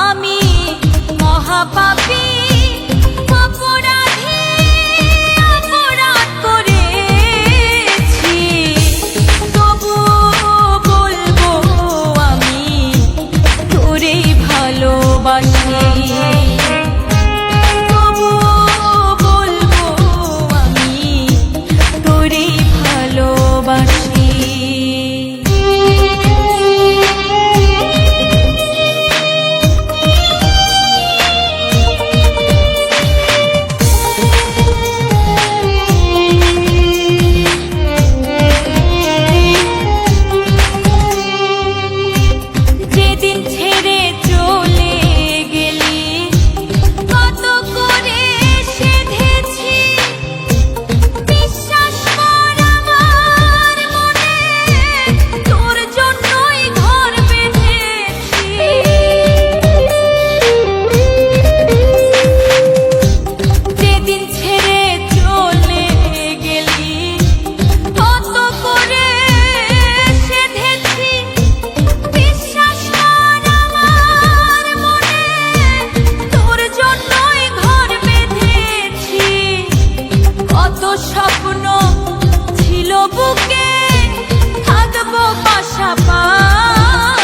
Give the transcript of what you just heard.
আমি কত স্বপ্ন ছিল বুকে থাকব পাশাপাশি।